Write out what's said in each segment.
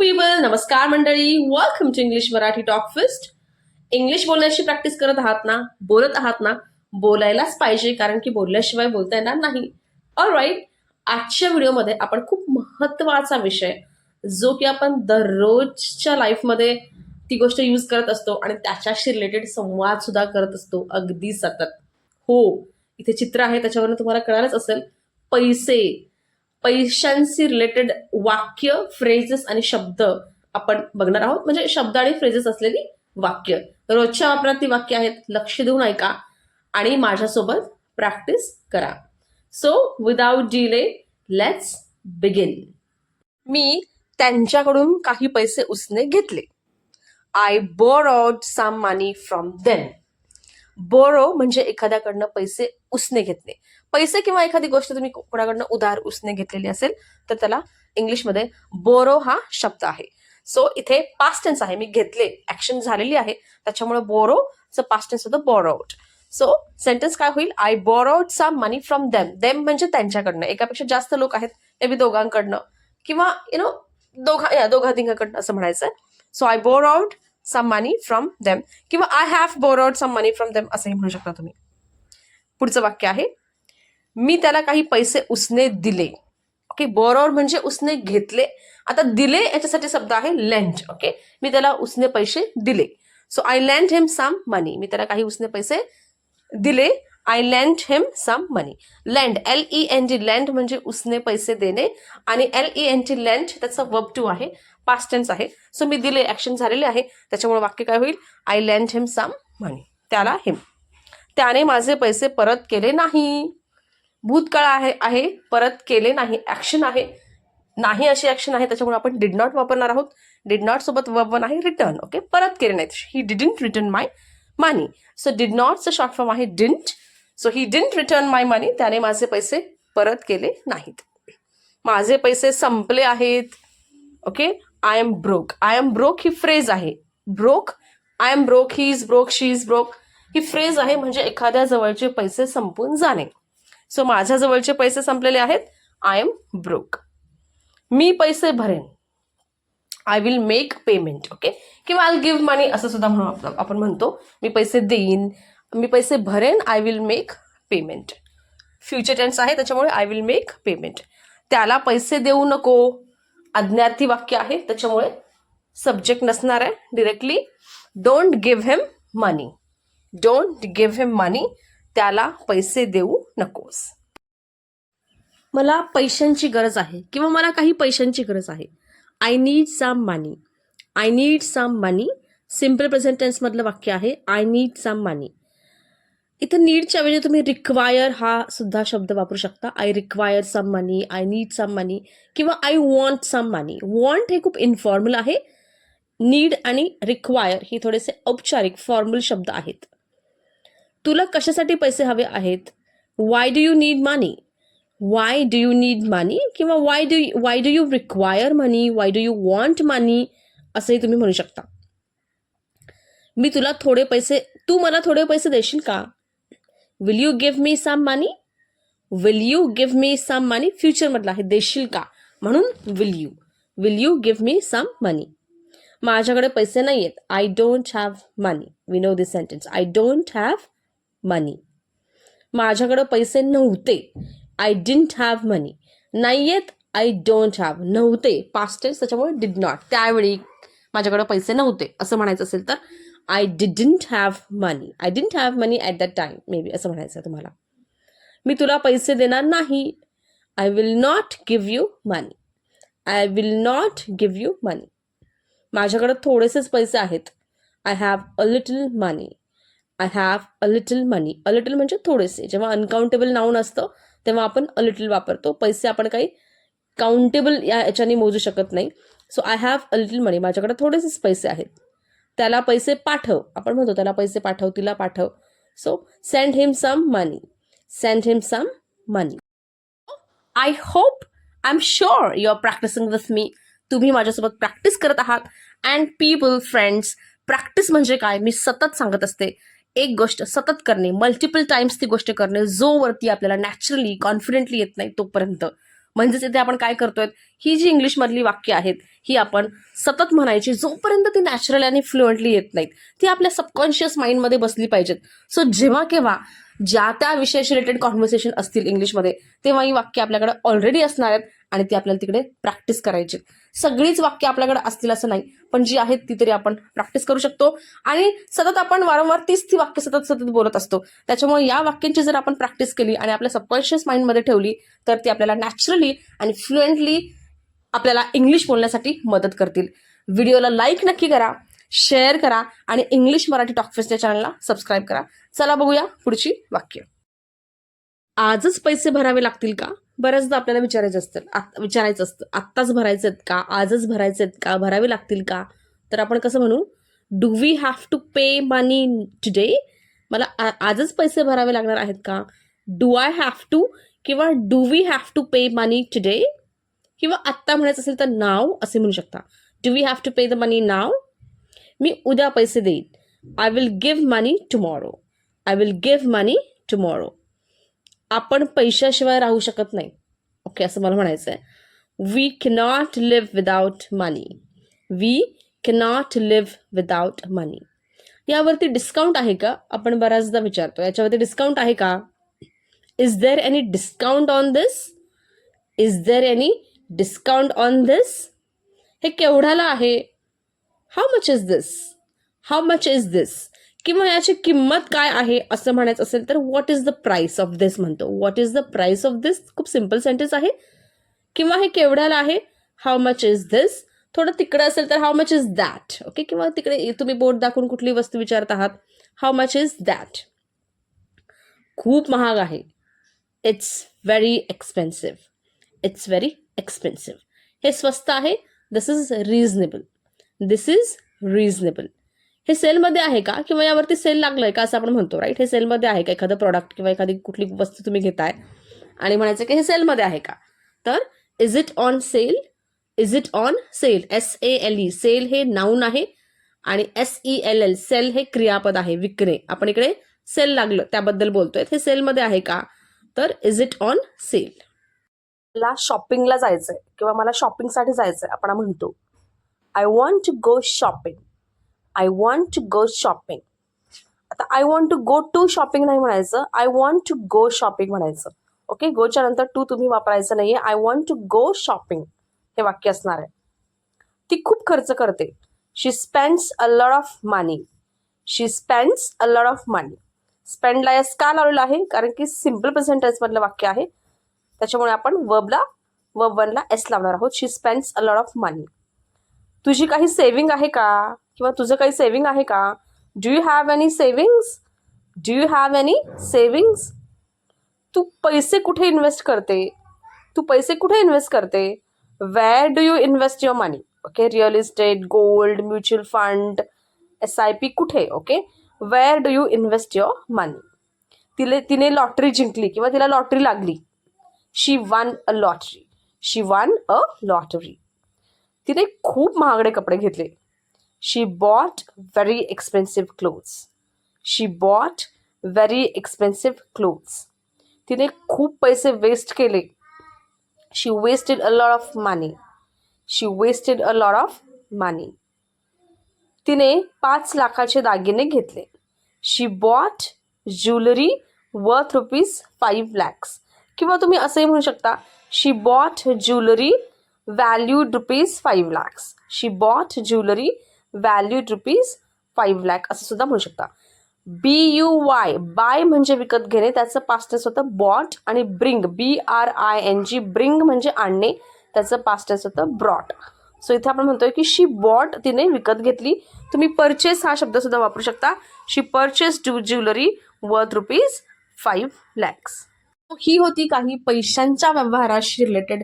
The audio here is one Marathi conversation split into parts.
पीपल नमस्कार मंडळी welcome to English Marathi talk first English बोलण्याची प्रॅक्टिस करत आहात ना? बोलत आहात ना? बोलायलाच पाहिजे कारण की बोलल्याशिवाय बोलता येणार नाही. ऑल राईट आजच्या व्हिडिओमध्ये आपण खूप महत्त्वाचा विषय जो की आपण दररोजच्या लाईफमध्ये ती गोष्ट यूज करत असतो आणि त्याच्याशी रिलेटेड संवाद सुद्धा करत असतो. अगदी सतत. हो. इथे चित्र आहे त्याच्यावरून तुम्हाला कळालंच असेल. पैसे. पैशांशी रिलेटेड वाक्य फ्रेजेस आणि शब्द आपण बघणार आहोत. म्हणजे शब्द आणि फ्रेजेस असलेली वाक्य. रोजच्या वापरात ती वाक्य आहेत लक्ष देऊन ऐका आणि माझ्यासोबत प्रॅक्टिस करा. So without delay let's begin मी त्यांच्याकडून काही पैसे उसने घेतले. I borrowed some money from them borrow म्हणजे एखाद्याकडनं पैसे उसने घेतले. पैसे किंवा एखादी गोष्ट तुम्ही कोणाकडनं उधार उसने घेतलेली असेल तर त्याला इंग्लिशमध्ये बोरो हा शब्द आहे. सो इथे पास्ट टेन्स आहे. मी घेतले ऍक्शन झालेली आहे. त्याच्यामुळे बोरोचं पास्ट टेन्स होतं बोरोड सो सेंटेन्स काय होईल? I borrowed some money from them them म्हणजे त्यांच्याकडनं. एकापेक्षा जास्त लोक आहेत. May be दोघांकडनं. किंवा यु नो दोघा या दोघा तिघांकडनं असं म्हणायचं so I borrowed some money from them किंवा I have borrowed some money from them असंही म्हणू शकता तुम्ही. पुढचं वाक्य आहे. मी त्याला काही पैसे उसने दिले. ओके बोरॉड म्हणजे उसने घेतले. आता दिले याच्यासाठी शब्द आहे लँड ओके मी त्याला उसने पैसे दिले. So I lend him some money मी त्याला काही उसने पैसे दिले. I lend him some money lend L E N G lend म्हणजे उसने पैसे देणे. आणि L E N G lend त्याचा वर्ब टू आहे. पास्ट टेन्स आहे. सो मी दिले ऍक्शन झालेले आहे. त्याच्यामुळे वाक्य काय होईल? आय लँड हेम सम मनी त्याला हिम त्याने माझे पैसे परत केले नाही. भूतकाळ आहे आहे परत केले नाही ॲक्शन आहे. नाही अशी ॲक्शन आहे त्याच्यामुळे आपण डिड नॉट वापरणार आहोत. डिड नॉट सोबत वर्ब वन आहे रिटर्न ओके परत केले नाहीत. He didn't return my money so did नॉटचं short form आहे didn't so he didn't return my money त्याने माझे पैसे परत केले नाहीत. माझे पैसे संपले आहेत okay I am broke I am broke he phrase आहे. Broke I am broke he is broke she is broke he phrase आहे म्हणजे एखाद्या जवळचे पैसे संपून जाणे. सो माझ्याजवळचे पैसे संपलेले आहेत. आय एम ब्रोक मी पैसे भरेन. I will make payment okay किंवा आय गिव्ह मनी असं सुद्धा म्हणू आपण म्हणतो. मी पैसे देईन. मी पैसे भरेन. I will make payment future tense आहे त्याच्यामुळे आय विल मेक पेमेंट त्याला पैसे देऊ नको. अज्ञार्थी वाक्य आहे त्याच्यामुळे सब्जेक्ट नसणार आहे directly don't give him money don't give him money त्याला पैसे देऊ नकोस. मला पैशांची गरज आहे किंवा मला काही पैशांची गरज आहे. I need some money I need some money simple present टेन्समधलं वाक्य आहे आय नीड सम मनी इथं नीडच्या वेळी तुम्ही रिक्वायर हा सुद्धा शब्द वापरू शकता. I require some money I need some money किंवा I want some money want हे खूप इन्फॉर्मल आहे. नीड आणि रिक्वायर हे थोडेसे औपचारिक फॉर्मल शब्द आहेत. तुला कशासाठी पैसे हवे आहेत? Why do you need money why do you need money किंवा why do why do you require money why do you want money असंही तुम्ही म्हणू शकता. मी तुला थोडे पैसे तू मला थोडे पैसे देशील का? Will you give me some money will you give me some money फ्युचरमधलं आहे देशील का? म्हणून will you will you give me some money माझ्याकडे पैसे नाही आहेत I don't have money we know this sentence I don't have money माझ्याकडं पैसे नव्हते. आय डिंट हॅव मनी नाही आहेत आय डोंट हॅव नव्हते. पास्ट टेन्स त्याच्यामुळे डिड नॉट त्यावेळी माझ्याकडं पैसे नव्हते. असं म्हणायचं असेल तर I didn't have money I didn't have money at that time maybe असं म्हणायचं आहे तुम्हाला. मी तुला पैसे देणार नाही. I will not give you money I will not give you money माझ्याकडं थोडेसेच पैसे आहेत. I have a little money I have a little money a little म्हणजे थोडेसे. जेव्हा अनकाउंटेबल नाऊन असतं तेव्हा आपण अ लिटल वापरतो. पैसे आपण काही काउंटेबल या याच्याने मोजू शकत नाही. So I have a little money माझ्याकडे थोडेसेच पैसे आहेत. त्याला पैसे पाठव. आपण म्हणतो त्याला पैसे पाठव तिला पाठव. So send him some money send him some money I hope I am sure you are practicing with me तुम्ही माझ्यासोबत प्रॅक्टिस करत आहात. अँड पीपल फ्रेंड्स प्रॅक्टिस म्हणजे काय? मी सतत सांगत असते. एक गोष्ट सतत करणे मल्टिपल टाइम्स ती गोष्ट करणे जोवरती आपल्याला नॅचरली कॉन्फिडेंटली येत नाही तोपर्यंत. म्हणजेच इथे आपण काय करतोय ही जी इंग्लिशमधली वाक्य आहेत ही आपण सतत म्हणायची जोपर्यंत ती नॅचरल आणि फ्लुएंटली येत नाहीत ती आपल्या सबकॉन्शियस माइंडमध्ये बसली पाहिजेत. सो जेव्हा केव्हा ज्या त्या विषयाशी रिलेटेड कॉन्व्हर्सेशन असतील इंग्लिशमध्ये तेव्हा ही वाक्य आपल्याकडे ऑलरेडी असणार आहेत आणि ती आपल्याला तिकडे प्रॅक्टिस करायची सगळीच वाक्य आपल्याकडे असतील असं नाही. पण जी आहेत ती तरी आपण प्रॅक्टिस करू शकतो. आणि सतत आपण वारंवार तीच ती वाक्य सतत सतत बोलत असतो. त्याच्यामुळे या वाक्यांची जर आपण प्रॅक्टिस केली आणि आपल्या सबकॉन्शियस माइंडमध्ये ठेवली तर ती आपल्याला नॅचरली आणि फ्लुएंटली आपल्याला इंग्लिश बोलण्यासाठी मदत करतील. व्हिडिओला लाईक नक्की करा शेअर करा आणि इंग्लिश मराठी टॉकफेसच्या चॅनलला सबस्क्राईब करा. चला बघूया पुढची वाक्य. आजच पैसे भरावे लागतील का? बऱ्याचदा आपल्याला विचारायचं असतं. आत- विचारायचं असतं. आत्ताच भरायचं आहेत का? आजच भरायचे आहेत का? भरावे लागतील का? तर आपण कसं म्हणू? Do we have to pay money today मला आ- आजच पैसे भरावे लागणार आहेत का? डू आय हॅव टू किंवा do we have to pay money today किंवा आत्ता म्हणायचं असेल तर नाव असे म्हणू शकता. Do we have to pay the money now मी उद्या पैसे देईन. I will give money tomorrow I will give money tomorrow आपण पैशाशिवाय राहू शकत नाही. ओके असं मला म्हणायचं आहे we cannot live without money we cannot live without money यावरती डिस्काउंट आहे का? आपण बऱ्याचदा विचारतो. याच्यावरती डिस्काउंट आहे का? Is there any discount on this is there any discount on this हे केवढ्याला आहे? How much is this how much is this किंवा याची किंमत काय आहे असं म्हणायचं असेल तर what is the price of this म्हणतो. What is the price of this खूप सिंपल सेंटेन्स आहे. किंवा हे केवढ्याला आहे? हाऊ मच इज दिस थोडं तिकडं असेल तर how much is that okay किंवा तिकडे तुम्ही बोट दाखवून कुठली वस्तू विचारत आहात. हाऊ मच इज दॅट खूप महाग आहे. It's very expensive it's very expensive हे स्वस्त आहे. This is reasonable this is reasonable हे सेलमध्ये आहे का? किंवा यावरती सेल लागलंय का असं आपण म्हणतो राईट हे सेलमध्ये आहे का एखादं प्रॉडक्ट किंवा एखादी कुठली वस्तू तुम्ही घेताय? आणि म्हणायचं की हे सेलमध्ये आहे का? तर is it on sale is it on sale S A L E sale हे नाऊन आहे आणि S E L L sell हे क्रियापद आहे विक्रे आपण इकडे सेल लागलं त्याबद्दल बोलतोय. हे सेलमध्ये आहे का? तर इज इट ऑन सेल मला शॉपिंगला जायचंय किंवा मला शॉपिंगसाठी जायचंय आपण म्हणतो. I want to go shopping I want to go shopping आता I want to go to shopping नाही म्हणायचं. I want to go shopping म्हणायचं. ओके गोच्या नंतर टू तुम्ही वापरायचं नाही I want to go shopping हे वाक्य असणार आहे. ती खूप खर्च करते. She spends a lot of money she spends a lot of money स्पेंडला एस का लावलेलं आहे? कारण की सिंपल प्रेझेंट वाक्य आहे. त्याच्यामुळे आपण वर्बला वर्ब वनला एस लावणार आहोत. She spends a lot of money तुझी काही सेविंग आहे का? किंवा तुझं काही सेविंग आहे का? Do you have any savings do you have any savings तू पैसे कुठे इन्व्हेस्ट करते? तू पैसे कुठे इन्व्हेस्ट करते? Where do you invest your money okay real estate gold mutual fund S I P कुठे? Okay where do you invest your money तिले, तिने लॉटरी जिंकली किंवा तिला लॉटरी लागली. She won a lottery she won a lottery तिने खूप महागडे कपडे घेतले. She bought very expensive clothes she bought very expensive clothes तिने खूप पैसे वेस्ट केले. She wasted a lot of money she wasted a lot of money तिने पाच लाखाचे दागिने घेतले. She bought jewellery worth rupees five lakhs किंवा तुम्ही असंही म्हणू शकता she bought jewellery valued rupees five lakhs she bought jewellery valued rupees five lakh असं सुद्धा म्हणू शकता. बी यू वाय बाय म्हणजे विकत घेणे त्याचं पास्टेस होतं बॉट आणि bring B R I N G bring म्हणजे आणणे त्याचं पास्टेस होतं ब्रॉट सो इथे आपण म्हणतोय की शी बॉट तिने विकत घेतली. तुम्ही परचेस हा शब्द सुद्धा वापरू शकता. She purchased jewellery worth rupees five lakhs ही होती काही पैशांच्या व्यवहाराशी related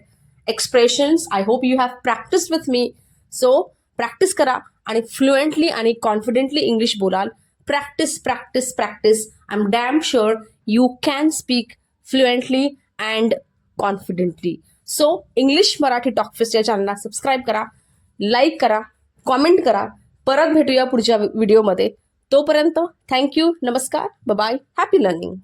expressions I hope you have practice with me so practice करा आणि फ्लुएंटली आणि कॉन्फिडेंटली इंग्लिश बोलाल practice practice practice I am damn sure you can speak fluently and confidently so English Marathi talkfest या चॅनलला सबस्क्राईब करा लाईक करा कॉमेंट करा परत भेटूया पुढच्या व्हिडिओमध्ये तोपर्यंत थँक्यू नमस्कार बाय हॅपी लर्निंग